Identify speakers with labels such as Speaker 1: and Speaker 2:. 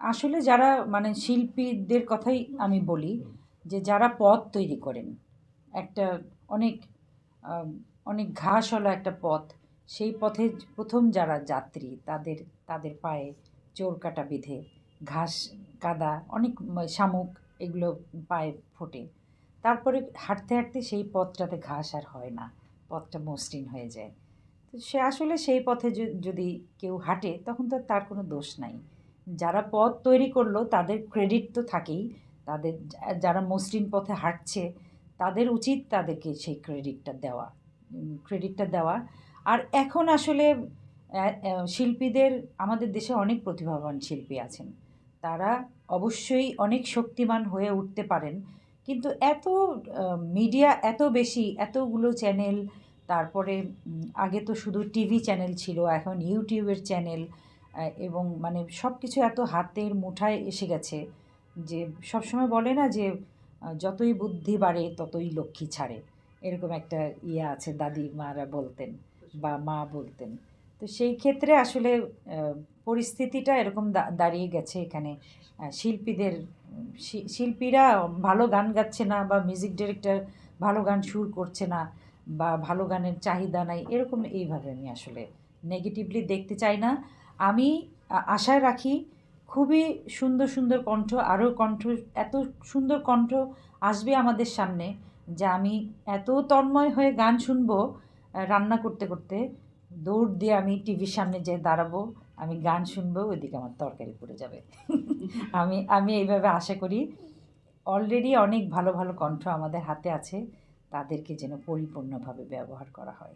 Speaker 1: আসলে যারা মানে শিল্পীদের কথাই আমি বলি যে যারা পথ তৈরি করেন, একটা অনেক অনেক ঘাসওয়ালা একটা পথ, সেই পথে প্রথম যারা যাত্রী তাদের তাদের পায়ে চোর কাটা বিধে, ঘাস কাদা, অনেক শামুক এগুলো পায়ে ফোটে। তারপরে হাঁটতে হাঁটতে সেই পথটাতে ঘাস আর হয় না, পথটা মসৃণ হয়ে যায়। তো সে আসলে সেই পথে যদি কেউ হাঁটে তখন তো তার কোনো দোষ নাই। যারা পথ তৈরি করল, তাদের ক্রেডিট তো থাকেই। তাদের যারা মসৃণ পথে হাঁটছে, তাদের উচিত তাদেরকে সেই ক্রেডিটটা দেওয়া ক্রেডিটটা দেওয়া। আর এখন আসলে শিল্পীদের, আমাদের দেশে অনেক প্রতিভাবান শিল্পী আছেন। তারা অবশ্যই অনেক শক্তিমান হয়ে উঠতে পারেন। কিন্তু এত মিডিয়া এত বেশি, এতগুলো চ্যানেল তারপরে আগে তো শুধু টিভি চ্যানেল ছিল, এখন ইউটিউবের চ্যানেল এবং মানে সব কিছু এত হাতের মুঠায় এসে গেছে যে সবসময় বলে না যে যতই বুদ্ধি বাড়ে ততই লক্ষ্মী ছাড়ে। এরকম একটা ইয়ে আছে দাদি মারা বলতেন বা মা বলতেন। তো সেই ক্ষেত্রে আসলে পরিস্থিতিটা এরকম দাঁড়িয়ে গেছে এখানে। শিল্পীদের শিল্পীরা ভালো গান গাচ্ছে না বা মিউজিক ডিরেক্টর ভালো গান সুর করছে না বা ভালো গানের চাহিদা নাই, এরকম এইভাবে আমি আসলে নেগেটিভলি দেখতে চাই না। আমি আশায় রাখি খুবই সুন্দর সুন্দর কণ্ঠ, আরও কণ্ঠ, এত সুন্দর কণ্ঠ আসবে আমাদের সামনে যে আমি এত তন্ময় হয়ে গান শুনব রান্না করতে করতে দৌড় দিয়ে আমি টিভির সামনে যেয়ে দাঁড়াবো, আমি গান শুনব, ওইদিকে আমার তরকারি পড়ে যাবে। আমি আমি এইভাবে আশা করি অলরেডি অনেক ভালো ভালো কণ্ঠ আমাদের হাতে আছে, তাদেরকে যেন পরিপূর্ণভাবে ব্যবহার করা হয়।